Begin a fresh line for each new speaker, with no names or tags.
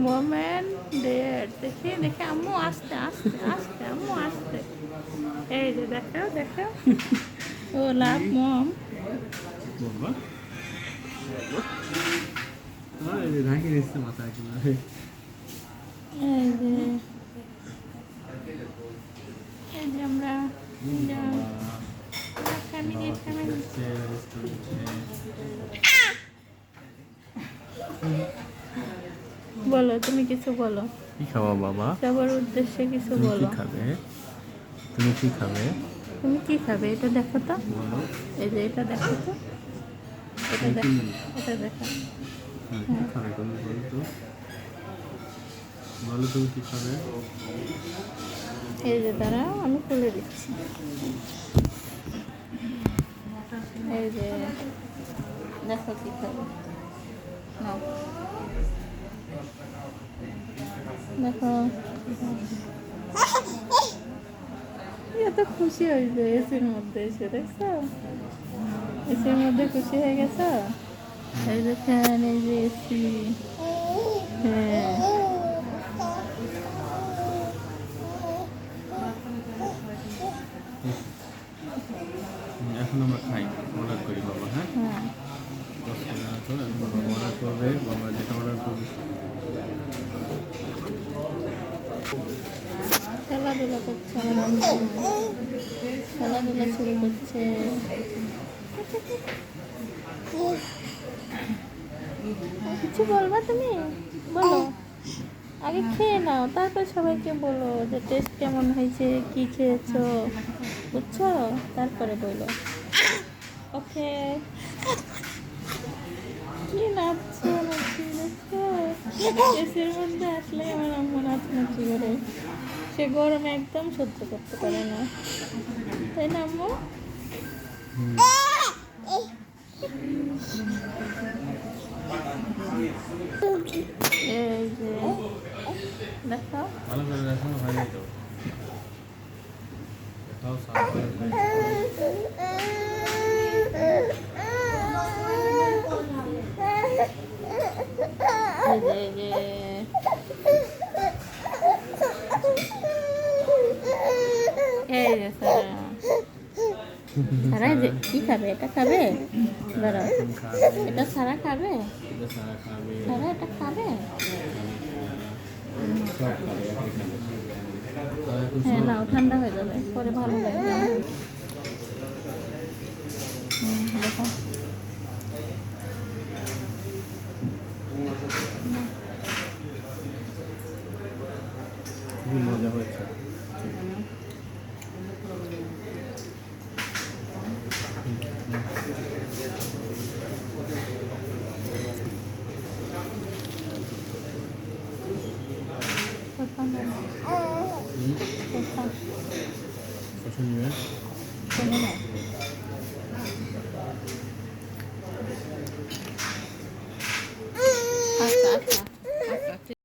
Moment date দেখি দেখে আম্মু আসতে আসতে আসতে আম্মু আসতে এই যে দেখো দেখো। ও লাভ মম।
এই যে
আমরা বলো তুমি কিছু বলো।
কি খাওয়া বাবা?
সবার উদ্দেশ্যে কিছু
তুমি কি
বলো।
খাবে? তুমি কি খাবে?
তুমি কি খাবে? এটা দেখো তো।
বলো।
এই যে এটা দেখো তো। এটা দেখো এটা দেখো।
হ্যাঁ, খাবে তুমি বলো তো। বলো তুমি কি খাবে?
এই যে তারা আমি খুলে দিচ্ছি। এই যে দেখো কি খাবে নাও দেখো এত খুশি হয়েছে এসির মধ্যে এসে দেখছ এসির মধ্যে খুশি হয়ে গেছো এই যে ফ্যান এই যে এসি হ্যাঁ
এখন আমরা খাই অর্ডার করি বাবা হ্যাঁ?
হ্যাঁ।
দশ টাকা তো এখন বাবা অর্ডার করবে বাবা যেটা অর্ডার করবে।
খেলাধুলা করছে খেলাধুলা শুরু করছে। কিছু বলবা তুমি? বলো। আগে খেয়ে নাও তারপর সবাইকে বলো যে টেস্ট কেমন হয়েছে কি খেয়েছো বুঝছ? তারপরে বলো। ওকে। কি নাচছো নাচি এসির মধ্যে আসলে আমার আম্মু নাচানাচি করে? সে গরমে একদম সহ্য করতে পারে না। তাই না আম্মু? এই যে দেখো
ভালো করে রাখো হয়ে তো খাও সাফ করে খাও।
এই যে এই যে এই যে কি খাবে? এটা খাবে? ধরো, এটা সারা খাবে?
সারা
এটা খাবে? হ্যাঁ নাও, ঠান্ডা হয়ে যাবে, পরে ভালো লাগবে দেখো।
嗯。小
春。奶。好，打。